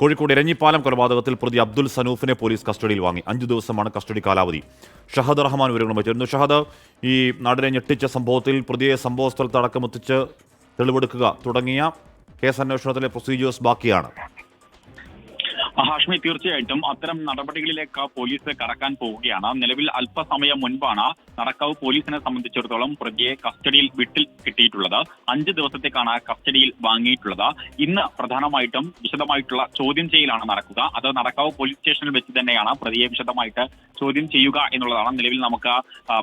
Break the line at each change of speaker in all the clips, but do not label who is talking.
കോഴിക്കോട് ഇരഞ്ഞിപ്പാലം കൊലപാതകത്തിൽ പ്രതി അബ്ദുൽ സനൂഫിനെ പോലീസ് കസ്റ്റഡിയിൽ വാങ്ങി. അഞ്ചു ദിവസമാണ് കസ്റ്റഡി കാലാവധി. ഷഹദ് റഹ്മാൻ വിവരങ്ങളും വെച്ചിരുന്നു ഷഹദ് ഈ നാടിനെ ഞെട്ടിച്ച സംഭവത്തിൽ പ്രതിയെ സംഭവ സ്ഥലത്ത് അടക്കമെത്തിച്ച് തെളിവെടുക്കുക തുടങ്ങിയ കേസ് അന്വേഷണത്തിലെ പ്രൊസീജിയേഴ്സ് ബാക്കിയാണ്.
ഹാഷ്മി തീർച്ചയായിട്ടും അത്തരം നടപടികളിലേക്ക് പോലീസ് കടക്കാൻ പോവുകയാണ്. നിലവിൽ അല്പസമയം മുൻപാണ് നടക്കാവ് പോലീസിനെ സംബന്ധിച്ചിടത്തോളം പ്രതിയെ കസ്റ്റഡിയിൽ വിട്ടിൽ കിട്ടിയിട്ടുള്ളത്. അഞ്ച് ദിവസത്തേക്കാണ് കസ്റ്റഡിയിൽ വാങ്ങിയിട്ടുള്ളത്. ഇന്ന് പ്രധാനമായിട്ടും വിശദമായിട്ടുള്ള ചോദ്യം ചെയ്യലാണ് നടക്കുക. അത് നടക്കാവ് പോലീസ് സ്റ്റേഷനിൽ വെച്ച് തന്നെയാണ് പ്രതിയെ വിശദമായിട്ട് ചോദ്യം ചെയ്യുക എന്നുള്ളതാണ് നിലവിൽ നമുക്ക്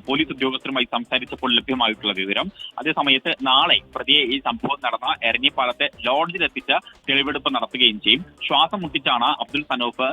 പോലീസ് ഉദ്യോഗസ്ഥരുമായി സംസാരിച്ചപ്പോൾ ലഭ്യമായിട്ടുള്ള വിവരം. അതേസമയത്ത് നാളെ പ്രതിയെ ഈ സംഭവം നടന്ന എരഞ്ഞിപ്പാലത്തെ ലോഡ്ജിലെത്തിച്ച് തെളിവെടുപ്പ് നടത്തുകയും ചെയ്യും. ശ്വാസം മുട്ടിച്ചാണ് അബ്ദുൽ സനൂഫ്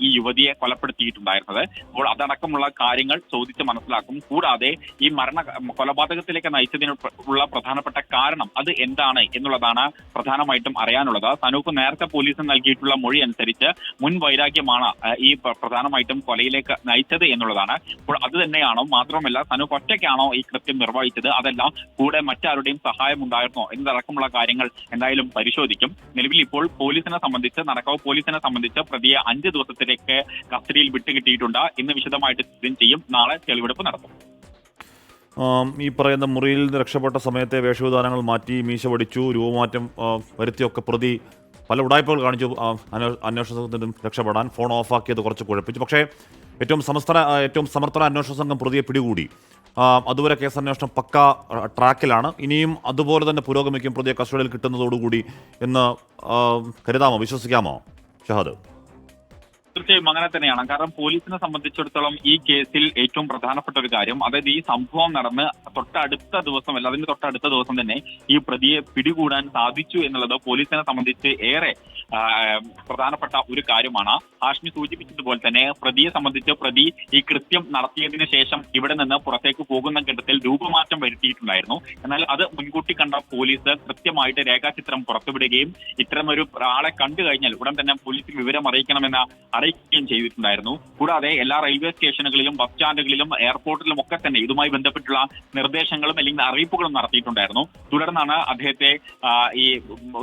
ഈ യുവതിയെ കൊലപ്പെടുത്തിയിട്ടുണ്ടായിരുന്നത്. അപ്പോൾ അതടക്കമുള്ള കാര്യങ്ങൾ ചോദിച്ച് മനസ്സിലാക്കും. കൂടാതെ ഈ മരണ കൊലപാതകത്തിലേക്ക് നയിച്ചതിന് ഉള്ള പ്രധാനപ്പെട്ട കാരണം അത് എന്താണ് എന്നുള്ളതാണ് പ്രധാനമായിട്ടും അറിയാനുള്ളത്. സനൂഫ് നേരത്തെ പോലീസിന് നൽകിയിട്ടുള്ള മൊഴി അനുസരിച്ച് മുൻ വൈരാഗ്യമാണ് ഈ പ്രധാനമായിട്ടും കൊലയിലേക്ക് നയിച്ചത് എന്നുള്ളതാണ്. അപ്പോൾ അത് തന്നെയാണോ? മാത്രമല്ല സനൂഫ് ഒറ്റയ്ക്കാണോ ഈ കൃത്യം നിർവഹിച്ചത്? അതല്ല കൂടെ മറ്റാരുടെയും സഹായം ഉണ്ടായിരുന്നോ എന്നതടക്കമുള്ള കാര്യങ്ങൾ എന്തായാലും പരിശോധിക്കും. നിലവിൽ ഇപ്പോൾ പോലീസിനെ സംബന്ധിച്ച് നടക്കാവ് പോലീസിനെ സംബന്ധിച്ച് പ്രതിയെ അഞ്ച് ദിവസത്തിലേക്ക് കസ്റ്റഡിയിൽ വിട്ടുകിട്ടിയിട്ടുണ്ട് ഇന്ന് വിശദമായിട്ട് ചോദ്യം ചെയ്യും. നാളെ തെളിവെടുപ്പ് നടത്തും
ഈ പറയുന്ന മുറിയിൽ നിന്ന് രക്ഷപ്പെട്ട സമയത്തെ വേഷവിധാനങ്ങൾ മാറ്റി മീശ പഠിച്ചു രൂപമാറ്റം വരുത്തിയൊക്കെ പ്രതി പല ഉടായ്പകൾ കാണിച്ചു. അന്വേഷണ അന്വേ- അന്വേഷണത്തിൽ നിന്നും രക്ഷപ്പെടാൻ ഫോൺ ഓഫാക്കിയത് കുറച്ച് കുഴപ്പിച്ചു. പക്ഷേ ഏറ്റവും സമസ്തര ഏറ്റവും സമർത്ഥന അന്വേഷണ സംഘം പ്രതിയെ പിടികൂടി. അതുവരെ കേസ് അന്വേഷണം പക്ക ട്രാക്കിലാണ്. ഇനിയും അതുപോലെ തന്നെ പുരോഗമിക്കും പ്രതിയെ കസ്റ്റഡിയിൽ കിട്ടുന്നതോടുകൂടി എന്ന് കരുതാമോ? വിശ്വസിക്കാമോ? ഷഹദ്.
തീർച്ചയായും അങ്ങനെ തന്നെയാണ്. കാരണം പോലീസിനെ സംബന്ധിച്ചിടത്തോളം ഈ കേസിൽ ഏറ്റവും പ്രധാനപ്പെട്ട ഒരു കാര്യം അതായത് ഈ സംഭവം നടന്ന് തൊട്ടടുത്ത ദിവസം അല്ല അതിന്റെ തൊട്ടടുത്ത ദിവസം തന്നെ ഈ പ്രതിയെ പിടികൂടാൻ സാധിച്ചു എന്നുള്ളത് പോലീസിനെ സംബന്ധിച്ച് ഏറെ പ്രധാനപ്പെട്ട ഒരു കാര്യമാണ്. ഹാഷ്മി സൂചിപ്പിച്ചതുപോലെ തന്നെ പ്രതിയെ സംബന്ധിച്ച് പ്രതി ഈ കൃത്യം നടത്തിയതിനു ശേഷം ഇവിടെ നിന്ന് പുറത്തേക്ക് പോകുന്ന ഘട്ടത്തിൽ രൂപമാറ്റം വരുത്തിയിട്ടുണ്ടായിരുന്നു. എന്നാൽ അത് മുൻകൂട്ടി കണ്ട പോലീസ് കൃത്യമായിട്ട് രേഖാചിത്രം പുറത്തുവിടുകയും ഇത്തരമൊരു ആളെ കണ്ടു കഴിഞ്ഞാൽ ഉടൻ തന്നെ പോലീസിൽ വിവരം അറിയിക്കണമെന്ന് അറിയിക്കുകയും ചെയ്തിട്ടുണ്ടായിരുന്നു. കൂടാതെ എല്ലാ റെയിൽവേ സ്റ്റേഷനുകളിലും ബസ് സ്റ്റാൻഡുകളിലും എയർപോർട്ടിലും ഒക്കെ തന്നെ ഇതുമായി ബന്ധപ്പെട്ടുള്ള നിർദ്ദേശങ്ങളും അല്ലെങ്കിൽ അറിയിപ്പുകളും നടത്തിയിട്ടുണ്ടായിരുന്നു. തുടർന്നാണ് അദ്ദേഹത്തെ ഈ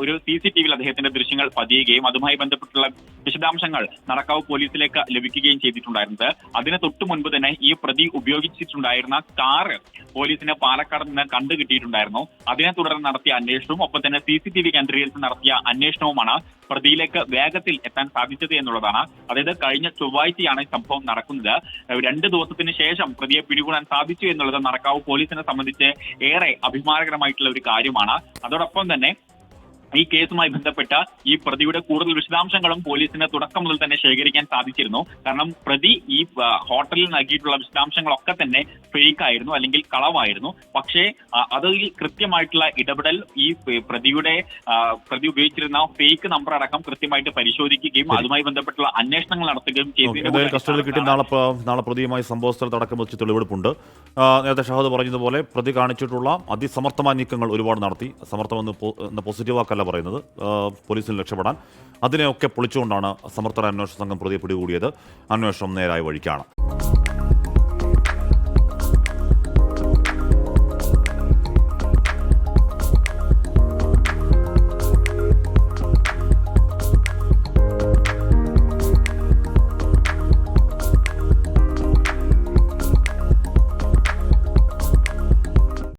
ഒരു സി സി ടി വിയിൽ അദ്ദേഹത്തിന്റെ ദൃശ്യങ്ങൾ പതിയുകയും അതുമായി ബന്ധപ്പെട്ടുള്ള വിശദാംശങ്ങൾ നടക്കാവ് പോലീസിലേക്ക് ലഭിക്കുകയും ചെയ്തിട്ടുണ്ടായിരുന്നത്. അതിന് തൊട്ടു മുൻപ് തന്നെ ഈ പ്രതി ഉപയോഗിച്ചിട്ടുണ്ടായിരുന്ന കാറ് പോലീസിന് പാലക്കാട് നിന്ന് കണ്ടു കിട്ടിയിട്ടുണ്ടായിരുന്നു. അതിനെ തുടർന്ന് നടത്തിയ അന്വേഷണവും ഒപ്പം തന്നെ സി സി ടി വി കേന്ദ്രീകരിച്ച് നടത്തിയ അന്വേഷണവുമാണ് പ്രതിയിലേക്ക് വേഗത്തിൽ എത്താൻ സാധിച്ചത് എന്നുള്ളതാണ്. അതായത് കഴിഞ്ഞ ചൊവ്വാഴ്ചയാണ് ഈ സംഭവം നടക്കുന്നത്. രണ്ട് ദിവസത്തിന് ശേഷം പ്രതിയെ പിടികൂടാൻ സാധിച്ചു എന്നുള്ളത് നടക്കാവ് പോലീസിനെ സംബന്ധിച്ച് ഏറെ അഭിമാനകരമായിട്ടുള്ള ഒരു കാര്യമാണ്. അതോടൊപ്പം തന്നെ ഈ കേസുമായി ബന്ധപ്പെട്ട ഈ പ്രതിയുടെ കൂടുതൽ വിശദാംശങ്ങളും പോലീസിന് തുടക്കം മുതൽ തന്നെ ശേഖരിക്കാൻ സാധിച്ചിരുന്നു. കാരണം പ്രതി ഈ ഹോട്ടലിൽ നൽകിയിട്ടുള്ള വിശദാംശങ്ങളൊക്കെ തന്നെ ഫേക്ക് ആയിരുന്നു അല്ലെങ്കിൽ കളവായിരുന്നു. പക്ഷേ അതിൽ കൃത്യമായിട്ടുള്ള ഇടപെടൽ ഈ പ്രതിയുടെ പ്രതി ഉപയോഗിച്ചിരുന്ന ഫേക്ക് നമ്പർ അടക്കം കൃത്യമായിട്ട് പരിശോധിക്കുകയും അതുമായി ബന്ധപ്പെട്ടുള്ള അന്വേഷണങ്ങൾ നടത്തുകയും
ചെയ്തിരുന്നു കസ്റ്റഡിയിൽ കിട്ടി നാളെ നാളെ പ്രതിയുമായി സംഭവ സ്ഥലത്ത് അടക്കം വെച്ച് തെളിവെടുപ്പുണ്ട്. നേരത്തെ ഷഹദ് പറഞ്ഞതുപോലെ പ്രതി കാണിച്ചിട്ടുള്ള അതിസമർത്ഥമായ നീക്കങ്ങൾ ഒരുപാട് നടത്തി. സമർത്ഥമെന്ന് പോ- വാക്കല്ല പറയുന്നത്. പോലീസിൽ രക്ഷപ്പെടാൻ. അതിനെയൊക്കെ പൊളിച്ചുകൊണ്ടാണ് സമർത്ഥന അന്വേഷണ സംഘം പ്രതിയെ പിടികൂടിയത്. അന്വേഷണം നേരായ വഴിക്കാണ്.